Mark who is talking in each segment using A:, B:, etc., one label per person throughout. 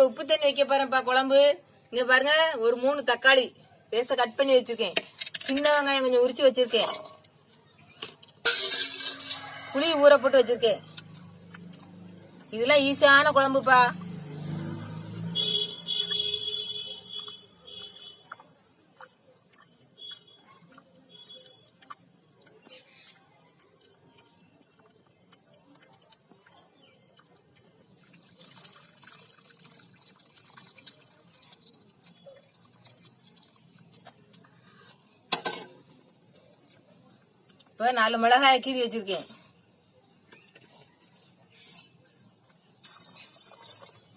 A: இப்ப உப்பு தண்ணி வைக்க போறேன்ப்பா குழம்பு. இங்க பாருங்க ஒரு மூணு தக்காளி. பேச கட் பண்ணி வச்சிருக்கேன். சின்ன வெங்காயம் கொஞ்சம் உரிச்சு வச்சிருக்கேன். புளி ஊற போட்டு வச்சிருக்கேன். இதெல்லாம் ஈஸியான குழம்புப்பா. இப்ப நாலு மிளகாய் கீறி வச்சிருக்கேன்.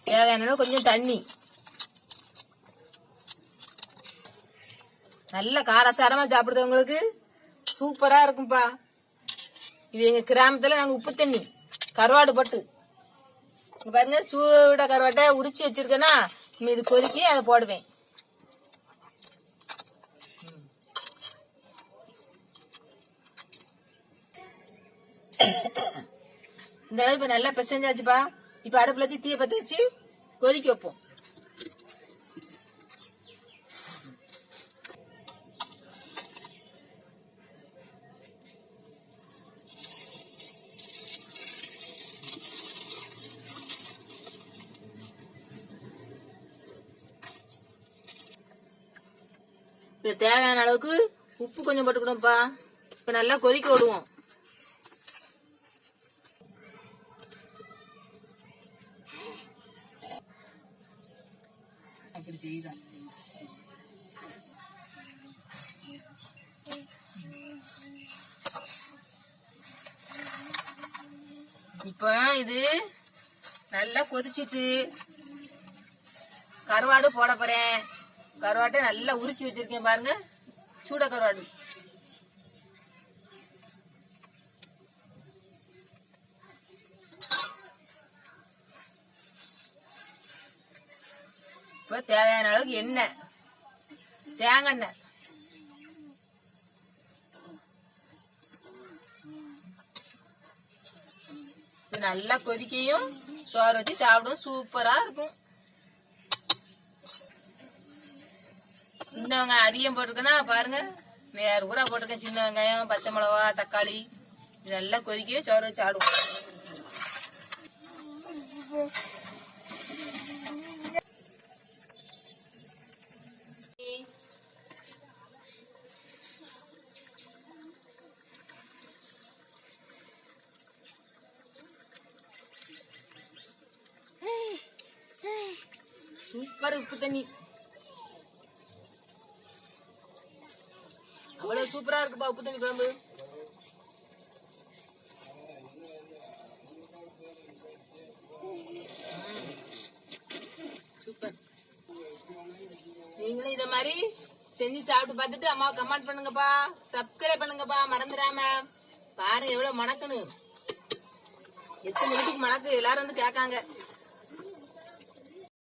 A: தேவையான கொஞ்சம் தண்ணி. நல்ல காரசாரமா சாப்பிடுறவங்களுக்கு சூப்பரா இருக்கும்பா. இது எங்க கிராமத்துல நாங்க உப்பு தண்ணி கருவாடு பட்டு. பாருங்க சூட கருவாட்டை உரிச்சு வச்சிருக்கேன்னா இது கொதிக்கி அதை போடுவேன். இந்த அளவு இப்ப நல்லா பிசைஞ்சாச்சுப்பா. இப்ப அடுப்புல வச்சு தீய பத்த வச்சு கொதிக்க வைப்போம். இப்ப தேவையான அளவுக்கு உப்பு கொஞ்சம் போட்டுக்கணும்ப்பா. இப்ப நல்லா கொதிக்க விடுவோம். அப்படி செய்யுதான் இது நல்லா கொதிச்சிட்டு கருவாடு போட போறேன். கருவாட்டை நல்லா உரிச்சு வச்சிருக்கேன் பாருங்க. சூட கருவாடு. இப்போ தேவையான அளவுக்கு எண்ணெய். தேங்காய் எண்ணெய். நல்லா கொதிக்கையும் சோறு வச்சு சாப்பிடும் சூப்பரா இருக்கும். சின்ன வெங்காயம் அதிகம் போட்டிருக்கேன்னா பாருங்க. நேரம் கூட போட்டிருக்கேன். சின்ன வெங்காயம் பச்சை மிளகா தக்காளி. நல்லா கொதிக்கவே சோறு வச்சு ஆடுவோம் சூப்பர் உப்பு தண்ணி. அவ்வளவு சூப்பரா இருக்குப்பா உப்பு தண்ணி குழம்பு. சூப்பர். நீங்களும் இத மாதிரி செஞ்சு சாப்பிட்டு பார்த்துட்டு அம்மா கமெண்ட் பண்ணுங்கப்பா. சப்ஸ்கிரைப் பண்ணுங்கப்பா மறந்துடாம. பாரு எவ்வளவு மணக்குன்னு. எத்தனை வீட்டுக்கு மணக்கு எல்லாரும் வந்து கேட்காங்க.